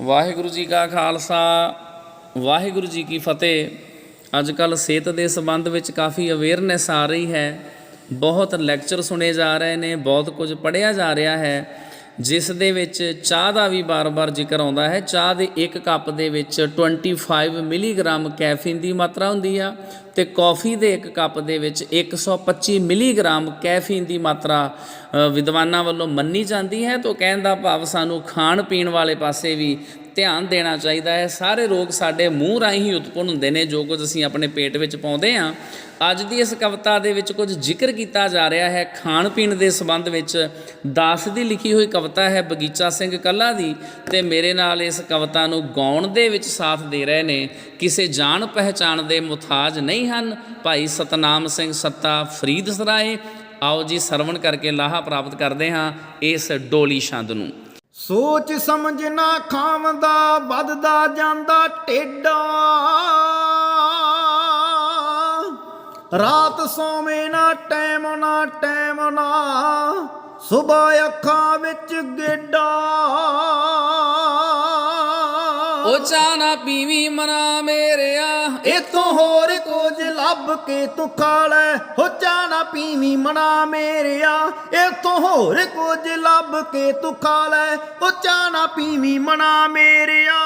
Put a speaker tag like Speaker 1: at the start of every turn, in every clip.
Speaker 1: ਵਾਹਿਗੁਰੂ ਜੀ ਕਾ ਖਾਲਸਾ, ਵਾਹਿਗੁਰੂ ਜੀ ਕੀ ਫਤਿਹ। ਅੱਜ ਕੱਲ ਸਿਹਤ ਦੇ ਸੰਬੰਧ ਵਿੱਚ ਕਾਫੀ ਅਵੇਅਰਨੈਸ ਆ ਰਹੀ ਹੈ। ਬਹੁਤ ਲੈਕਚਰ ਸੁਣੇ ਜਾ ਰਹੇ ਨੇ, ਬਹੁਤ ਕੁਝ ਪੜ੍ਹਿਆ ਜਾ ਰਿਹਾ ਹੈ। ਜਿਸ ਦੇ ਵਿੱਚ ਚਾਹ ਦਾ ਵੀ ਬਾਰ-ਬਾਰ ਜ਼ਿਕਰ ਆਉਂਦਾ ਹੈ। ਚਾਹ ਦੇ ਇੱਕ ਕੱਪ ਦੇ ਵਿੱਚ 25 ਮਿਲੀਗ੍ਰਾਮ ਕੈਫੀਨ ਦੀ ਮਾਤਰਾ ਹੁੰਦੀ ਆ ਤੇ ਕੌਫੀ ਦੇ ਇੱਕ ਕੱਪ ਦੇ ਵਿੱਚ 125 ਮਿਲੀਗ੍ਰਾਮ ਕੈਫੀਨ ਦੀ ਮਾਤਰਾ ਵਿਦਵਾਨਾਂ ਵੱਲੋਂ ਮੰਨੀ ਜਾਂਦੀ ਹੈ। ਤੋਂ ਕਹਿਣ ਦਾ ਭਾਵ ਸਾਨੂੰ ਖਾਣ ਪੀਣ ਵਾਲੇ ਪਾਸੇ ਵੀ ਧਿਆਨ ਦੇਣਾ ਚਾਹੀਦਾ ਹੈ। ਸਾਰੇ ਰੋਗ ਸਾਡੇ ਮੂੰਹ ਰਾਹੀਂ ਹੀ ਉਤਪੰਨ ਹੁੰਦੇ ਨੇ, ਜੋ ਕੁਝ ਅਸੀਂ ਆਪਣੇ ਪੇਟ ਵਿੱਚ ਪਾਉਂਦੇ ਹਾਂ। ਅੱਜ ਦੀ ਇਸ ਕਵਿਤਾ ਦੇ ਵਿੱਚ ਕੁਝ ਜ਼ਿਕਰ ਕੀਤਾ ਜਾ ਰਿਹਾ ਹੈ। ਖਾਣ ਪੀਣ ਦੇ ਸੰਬੰਧ ਵਿੱਚ ਦਾਸ ਦੀ ਲਿਖੀ ਹੋਈ ਕਵਿਤਾ ਹੈ ਬਗੀਚਾ ਸਿੰਘ ਕੱਲਾ ਦੀ ਤੇ ਮੇਰੇ ਨਾਲ ਇਸ ਕਵਿਤਾ ਨੂੰ ਗਾਉਣ ਦੇ ਵਿੱਚ ਸਾਥ ਦੇ ਰਹੇ ਨੇ। ਕਿਸੇ ਜਾਣ ਪਹਿਚਾਣ ਦੇ ਮੁਤਾਜ ਨਹੀਂ ਹਨ। ਭਾਈ ਸਤਨਾਮ ਸਿੰਘ ਸੱਤਾ ਫਰੀਦ ਸਰਾਏ, ਆਓ ਜੀ ਸਰਵਣ ਕਰਕੇ ਲਾਹਾ ਪ੍ਰਾਪਤ ਕਰਦੇ ਹਾਂ ਇਸ ਡੋਲੀ ਛੰਦ ਨੂੰ।
Speaker 2: ਸੋਚ ਸਮਝ ਨਾ ਖਾਵੰਦਾ, ਵੱਧਦਾ ਜਾਂਦਾ ਟੇਡਾ ਰਾਤ ਸੋਵੇਂ ਨਾ ਟੈਮ ਨਾ ਟੈਮ ਨਾ ਸਵੇਰ ਅੱਖਾਂ ਵਿੱਚ ਗੇਡਾ
Speaker 1: ਉਹ ਚਾਹ ਨਾ ਪੀਵੀ ਮਨਾ ਮੇਰਿਆ।
Speaker 2: ਇਤੋਂ ਹੋਰ ਕੁਝ ਲੱਭ ਕੇ ਤੂੰ ਖਾ ਲੈ ਹੋ ਚਾਣਾ ਪੀਵੀ ਮਨਾ ਮੇਰਿਆ। ਇਤੋਂ ਹੋਰ ਕੁਝ ਲੱਭ ਕੇ ਤੂੰ ਖਾ ਲੈ ਹੋ ਚਾਣਾ ਪੀਵੀ ਮਨਾ ਮੇਰਿਆ।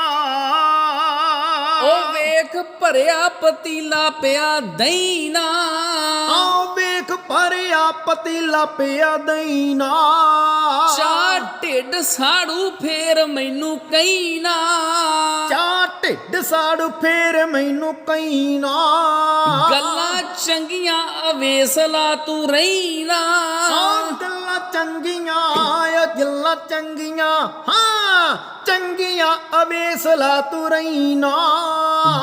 Speaker 1: ਵੇਖ ਭਰਿਆ ਪਤੀਲਾ ਪਿਆ ਦਹੀਂ ਨਾ
Speaker 2: ਆਓ ਵੇਖ ਭਰਿਆ ਪਤੀਲਾ ਪਿਆ ਦਈਨਾ।
Speaker 1: ਚਾ ਢਿੱਡ ਸਾੜੂ ਫੇਰ ਮੈਨੂੰ ਕਈ ਨਾ
Speaker 2: ਚਾ ਢਿੱਡ ਸਾੜੂ ਫੇਰ ਮੈਨੂੰ ਕਈਨਾ।
Speaker 1: ਗੱਲਾਂ ਚੰਗੀਆਂ ਅਵੇਸਲਾ ਤੂੰ ਰਹੀ ਨਾ
Speaker 2: ਆ ਗੱਲਾਂ ਚੰਗੀਆਂ ਆ ਗੱਲਾਂ ਚੰਗੀਆਂ ਹਾਂ ਚੰਗੀਆਂ ਅਵੇਸਲਾ ਤੂੰ ਰਹੀਨਾ।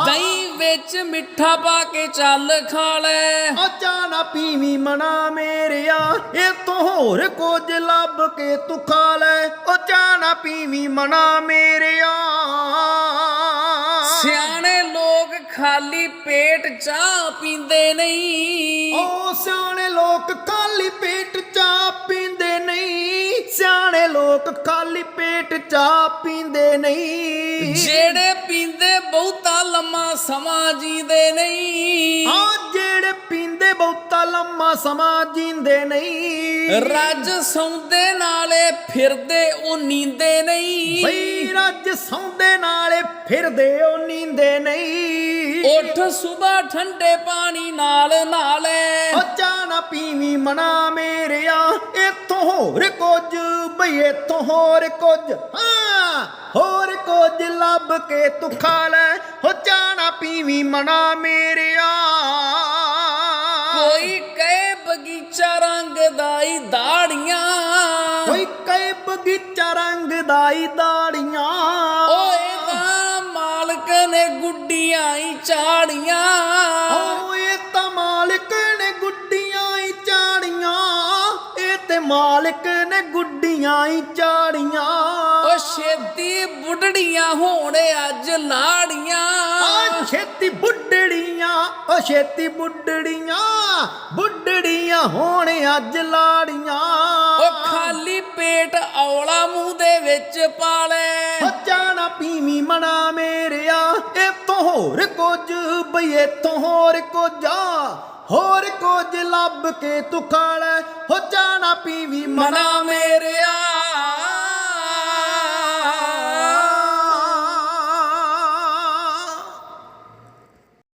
Speaker 1: ਦਹੀਂ ਵਿੱਚ ਮਿੱਠਾ ਪਾ ਕੇ ਚੱਲ ਖਾ ਲੈ।
Speaker 2: ਆ ਚਾਣਾ ਪੀਵੀ ਮਨਾ ਮੇਰਿਆ ਇਹ ਤੋਂ ਹੋਰ ਕੁਝ ਲੱਭ ਕੇ ਤੂੰ ਖਾ ਲੈ। ਉਹ ਚਾਣਾ ਪੀਵੀ ਮਨਾ ਮੇਰਿਆ।
Speaker 1: ਸਿਆਣੇ ਲੋਕ ਖਾਲੀ ਪੇਟ ਚਾਹ ਪੀਂਦੇ ਨਹੀਂ।
Speaker 2: ਓ ਸਿਆਣੇ ਲੋਕ ਖਾਲੀ ਪੇਟ ਚਾਹ ਪੀਂਦੇ ਨਹੀਂ। ਸਿਆਣੇ ਲੋਕ ਖਾਲੀ ਪੇਟ ਚਾਹ ਪੀਂਦੇ ਨਹੀਂ।
Speaker 1: ਜਿਹੜੇ ਲੰਮਾ ਸਮਾਂ ਜੀਂਦੇ ਨਹੀਂ।
Speaker 2: ਆ ਜਿਹੜੇ ਪੀਂਦੇ ਬਹੁਤਾ ਲੰਮਾ ਸਮਾਂ ਜੀਂਦੇ ਨਹੀਂ।
Speaker 1: ਰੱਜ ਸੌਂਦੇ ਨਾਲੇ ਫਿਰਦੇ ਉਹ ਨੀਂਦੇ ਨਹੀਂ।
Speaker 2: ਬਈ ਰੱਜ ਸੌਂਦੇ ਨਾਲੇ ਫਿਰਦੇ ਉਹ ਨੀਂਦੇ ਨਹੀਂ।
Speaker 1: ਉੱਠ ਸੁਬਾ ਠੰਡੇ ਪਾਣੀ ਨਾਲ ਨਾਲੇ।
Speaker 2: ਚਾਹ ਨਾ ਪੀਵੀ ਮਨਾ ਮੇਰਿਆ ਇਥੋਂ ਹੋਰ ਕੁਝ ਬਈ ਇਥੋਂ ਹੋਰ ਕੁਝ। ਹਾਂ ਹੋਰ ਕੁਝ ਲੱਭ ਕੇ ਤੂੰ ਖਾ ਲੈ ਹੋ ਨਾ ਪੀਵੀ ਮਨਾ ਮੇਰਿਆ।
Speaker 1: ਕੋਈ ਕਹੇ ਬਗੀਚਾ ਰੰਗ ਦਾਈ ਦਾੜੀਆਂ।
Speaker 2: ਕੋਈ ਕਈ ਬਗੀਚਾ ਰੰਗ ਦਾਈ ਦਾੜੀਆਂ।
Speaker 1: ਓਏ ਤਾਂ ਮਾਲਕ ਨੇ ਗੁੱਡੀਆਂ ਹੀ ਚਾੜੀਆਂ।
Speaker 2: ਮਾਲਕ ਨੇ ਗੁੱਡੀਆਂ ਹੀ ਚਾੜੀਆਂ।
Speaker 1: ਓ ਛੇਤੀ ਬੁੱਢੜੀਆਂ ਹੋਣ ਅੱਜ ਲਾੜੀਆਂ।
Speaker 2: ਆ ਛੇਤੀ ਬੁੱਢੜੀਆਂ ਓ ਛੇਤੀ ਬੁੱਢੜੀਆਂ ਬੁੱਢੜੀਆਂ ਹੋਣ ਅੱਜ ਲਾੜੀਆਂ।
Speaker 1: ਓ ਖਾਲੀ ਪੇਟ ਔਲਾ ਮੂੰਹ ਦੇ ਵਿੱਚ ਪਾਲੇ।
Speaker 2: ਜਾਣਾ ਪੀਵੀ ਮਨਾ ਮੇਰਿਆ ਇਤੋਂ ਹੋਰ ਕੁਝ ਬਈ ਇਤੋਂ ਹੋਰ ਕੁਝ ਆ। ਹੋਰ ਕੁਝ ਲੱਭ ਕੇ ਤੂੰ ਖਾ ਲੈ ਹੋ ਜਾਣਾ ਪੀਵੀ ਮਨਾ
Speaker 1: ਮਨਾ ਮੇਰਿਆ।